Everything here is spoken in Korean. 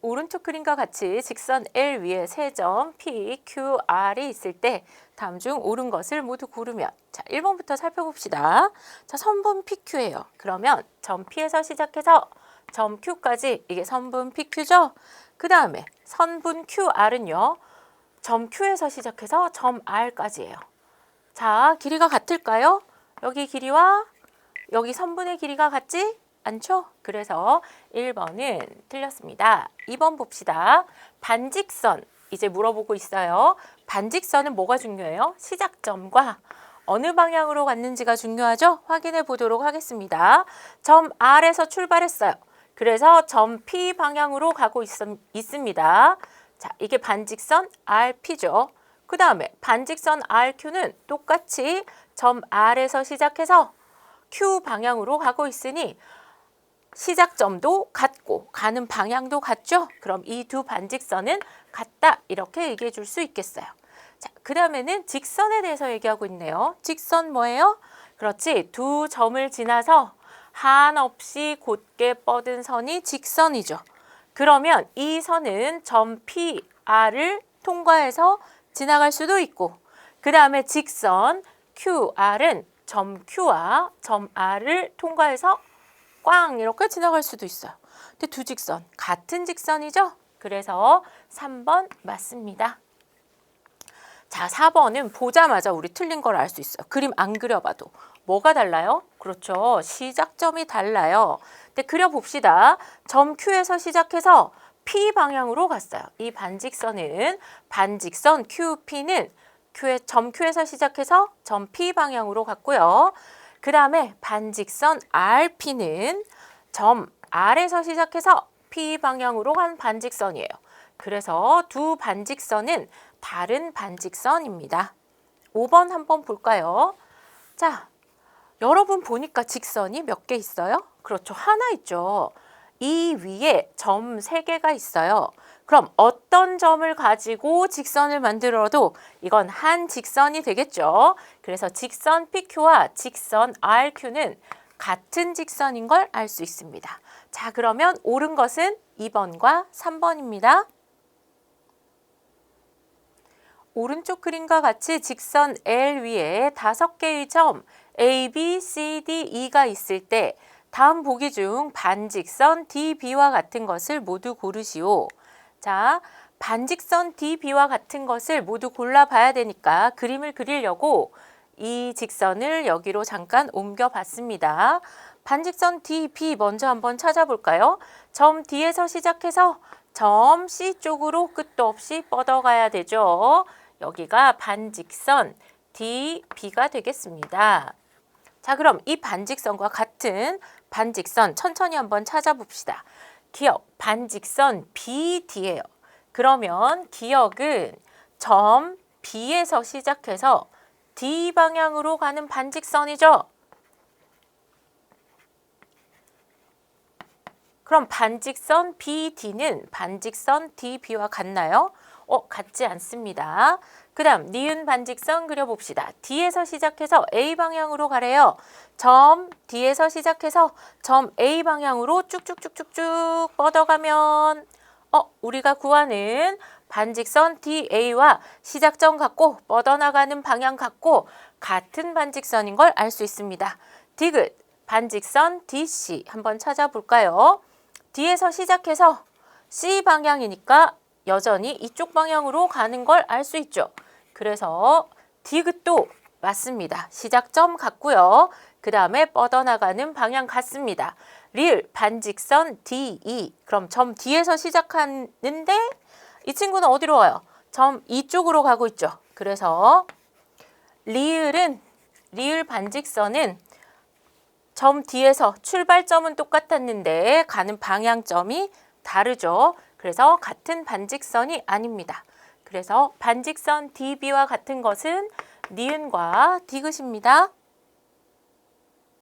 오른쪽 그림과 같이 직선 L 위에 세 점 P, Q, R이 있을 때 다음 중 옳은 것을 모두 고르면 자, 1번부터 살펴봅시다. 자, 선분 PQ예요. 그러면 점 P에서 시작해서 점 Q까지 이게 선분 PQ죠? 그 다음에 선분 QR은요. 점 Q에서 시작해서 점 R까지예요. 자, 길이가 같을까요? 여기 길이와 여기 선분의 길이가 같지 않죠? 그래서 1번은 틀렸습니다. 2번 봅시다. 반직선 이제 물어보고 있어요. 반직선은 뭐가 중요해요? 시작점과 어느 방향으로 갔는지가 중요하죠? 확인해 보도록 하겠습니다. 점 R에서 출발했어요. 그래서 점 P 방향으로 가고 있, 있습니다. 자, 이게 반직선 RP죠. 그 다음에 반직선 RQ는 똑같이 점 R에서 시작해서 Q 방향으로 가고 있으니 시작점도 같고 가는 방향도 같죠? 그럼 이 두 반직선은 같다 이렇게 얘기해 줄 수 있겠어요. 자, 그 다음에는 직선에 대해서 얘기하고 있네요. 직선 뭐예요? 그렇지. 두 점을 지나서 한없이 곧게 뻗은 선이 직선이죠. 그러면 이 선은 점 PR을 통과해서 지나갈 수도 있고 그 다음에 직선 QR은 점 Q와 점 R을 통과해서 꽝 이렇게 지나갈 수도 있어요. 근데 두 직선 같은 직선이죠? 그래서 3번 맞습니다. 자, 4번은 보자마자 우리 틀린 걸 알 수 있어요. 그림 안 그려봐도. 뭐가 달라요? 그렇죠. 시작점이 달라요. 근데 그려봅시다. 점 Q에서 시작해서 P 방향으로 갔어요. 이 반직선은 반직선 QP는 Q의, 점 Q에서 시작해서 점 P 방향으로 갔고요. 그 다음에 반직선 RP는 점 R에서 시작해서 P 방향으로 간 반직선이에요. 그래서 두 반직선은 다른 반직선입니다. 5번 한번 볼까요? 자, 여러분 보니까 직선이 몇 개 있어요? 그렇죠. 하나 있죠. 이 위에 점 세개가 있어요. 그럼 어떤 점을 가지고 직선을 만들어도 이건 한 직선이 되겠죠. 그래서 직선 PQ와 직선 RQ는 같은 직선인 걸 알 수 있습니다. 자, 그러면 옳은 것은 2번과 3번입니다. 오른쪽 그림과 같이 직선 L 위에 다섯 개의 점 A, B, C, D, E가 있을 때 다음 보기 중 반직선 DB와 같은 것을 모두 고르시오. 자, 반직선 DB와 같은 것을 모두 골라봐야 되니까 그림을 그리려고 이 직선을 여기로 잠깐 옮겨 봤습니다. 반직선 DB 먼저 한번 찾아볼까요? 점 D에서 시작해서 점 C 쪽으로 끝도 없이 뻗어가야 되죠. 여기가 반직선 DB가 되겠습니다. 자, 그럼 이 반직선과 같은 반직선 천천히 한번 찾아봅시다. 기억 반직선 BD예요. 그러면 기억은 점 B에서 시작해서 D 방향으로 가는 반직선이죠. 그럼 반직선 BD는 반직선 DB와 같나요? 어, 같지 않습니다. 그 다음 니은 반직선 그려봅시다. D에서 시작해서 A 방향으로 가래요. 점 D에서 시작해서 점 A 방향으로 쭉쭉쭉쭉쭉 뻗어가면 어, 우리가 구하는 반직선 DA와 시작점 같고 뻗어나가는 방향 같고 같은 반직선인 걸 알 수 있습니다. 디귿 반직선 DC 한번 찾아볼까요? D에서 시작해서 C 방향이니까 여전히 이쪽 방향으로 가는 걸 알 수 있죠. 그래서 디귿도 맞습니다. 시작점 같고요. 그 다음에 뻗어나가는 방향 같습니다. 리을 반직선 DE 그럼 점 D에서 시작하는데 이 친구는 어디로 와요? 점 이쪽으로 가고 있죠. 그래서 리을은 리을 반직선은 점 D에서 출발점은 똑같았는데 가는 방향점이 다르죠. 그래서 같은 반직선이 아닙니다. 그래서 반직선 DB와 같은 것은 니은과 디귿입니다.